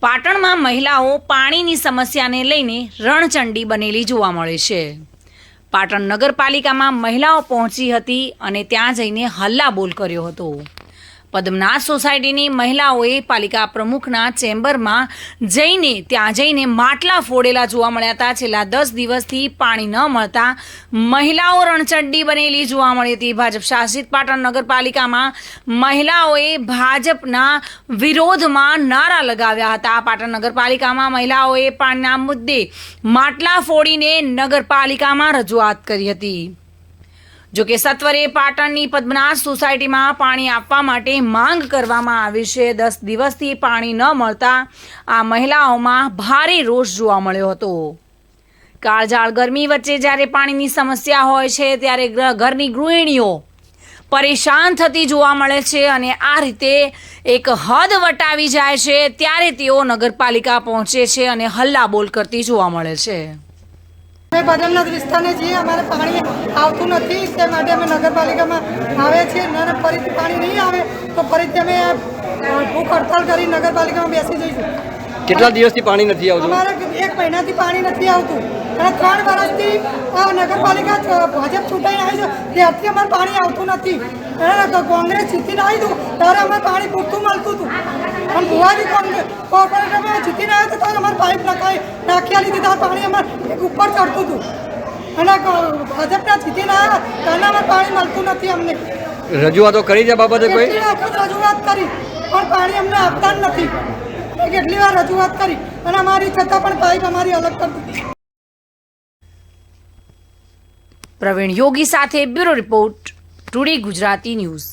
પાટણમાં મહિલાઓ પાણીની સમસ્યાને લઈને રણચંડી બનેલી જોવા મળે છે. પાટણ નગરપાલિકામાં મહિલાઓ પહોંચી હતી અને ત્યાં જઈને હલ્લાબોલ કર્યો હતો. પદ્મનાથ સોસાયટીની મહિલાઓએ પાલિકા પ્રમુખના ચેમ્બરમાં જઈને ત્યાં જઈને માટલા ફોડેલા જોવા મળ્યા હતા. છેલ્લા દસ દિવસથી પાણી ન મળતા મહિલાઓ રણચંડી બનેલી જોવા મળી હતી. ભાજપ શાસિત પાટણ નગરપાલિકામાં મહિલાઓએ ભાજપના વિરોધમાં નારા લગાવ્યા હતા. પાટણ નગરપાલિકામાં મહિલાઓએ પાણીના મુદ્દે માટલા ફોડીને નગરપાલિકામાં રજૂઆત કરી હતી. જો કે સત્વરે પાટણની પદ્મનાથ સોસાયટીમાં પાણી આપવા માટે માંગ કરવામાં આવી છે. દસ દિવસથી પાણી ન મળતા આ મહિલાઓમાં ભારે રોષ જોવા મળ્યો હતો. કાળઝાળ ગરમી વચ્ચે જ્યારે પાણીની સમસ્યા હોય છે, ત્યારે ઘરની ગૃહિણીઓ પરેશાન થતી જોવા મળે છે અને આ રીતે એક હદ વટાવી જાય છે. ત્યારે તેઓ નગરપાલિકા પહોંચે છે અને હલ્લાબોલ કરતી જોવા મળે છે. અમે બદલનાથ વિસ્તારને જઈએ અમારે પાણી આવતું નથી તે માટે અમે નગરપાલિકામાં આવે છે. અને ફરીથી પાણી નહીં આવે તો ફરીથી અમે ભૂખ હડતાલ કરી નગરપાલિકામાં બેસી જઈશું. કેટલા દિવસથી પાણી નથી આવતું? અમારે એક મહિનાથી પાણી નથી આવતું. અને ત્રણ વર્ષથી નગરપાલિકા ભાજપ ચૂંટાઈને આવી છે ત્યારથી અમારે પાણી આવતું નથી. અને કોંગ્રેસ જીતીને આવી દઉં ત્યારે અમારે પાણી પૂરતું મળતું પણ ભુવાજી કોર્પોરેટરમાં જીતીને આવ્યો હતા અમારે પાઇપ નખાઈ નાખ્યા લીધી ત્યારે પાણી અમારે એક ઉપર ચડતું હતું. અને ભાજપના જીતીને આવ્યા ત્યારે અમારે પાણી મળતું નથી અમને. રજૂઆતો કરી છે બાબતે કોઈ? વખત રજૂઆત કરી પણ પાણી અમને આપતા જ નથી. કેટલી વાર રજૂઆત કરી અને અમારી છતાં પણ પાઇપ અમારી અલગ કરતી પ્રવીણ યોગી સાથે bureau report today Gujarati news.